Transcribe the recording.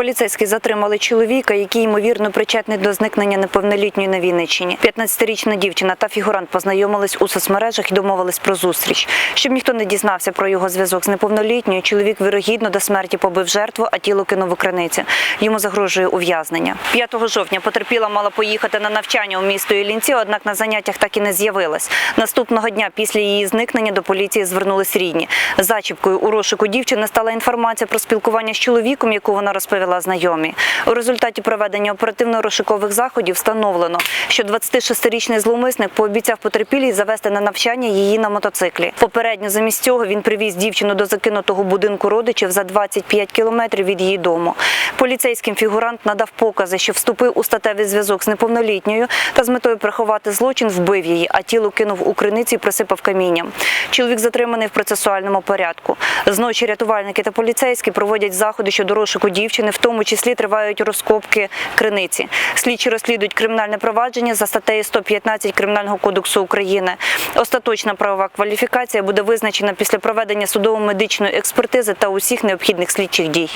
Поліцейські затримали чоловіка, який ймовірно причетний до зникнення неповнолітньої на Вінниччині. 15-річна дівчина та фігурант познайомились у соцмережах і домовились про зустріч. Щоб ніхто не дізнався про його зв'язок з неповнолітньою, чоловік вірогідно до смерті побив жертву, а тіло кинув у криниці. Йому загрожує ув'язнення. 5 жовтня потерпіла мала поїхати на навчання у місто Іллінці, однак на заняттях так і не з'явилась. Наступного дня після її зникнення до поліції звернулись рідні. Зачіпкою у розшуку дівчини стала інформація про спілкування з чоловіком, яку вона розповіла знайомі. У результаті проведення оперативно-розшукових заходів встановлено, що 26-річний зловмисник пообіцяв потерпілій завести на навчання її на мотоциклі. Попередньо замість цього він привіз дівчину до закинутого будинку родичів за 25 кілометрів від її дому. Поліцейським фігурант надав покази, що вступив у статевий зв'язок з неповнолітньою та з метою приховати злочин вбив її, а тіло кинув у криниці і присипав камінням. Чоловік затриманий в процесуальному порядку. Зночі рятувальники та поліцейські проводять заходи щодо розшуку дівчини, в тому числі тривають розкопки криниці. Слідчі розслідують кримінальне провадження за статтею 115 Кримінального кодексу України. Остаточна правова кваліфікація буде визначена після проведення судово-медичної експертизи та усіх необхідних слідчих дій.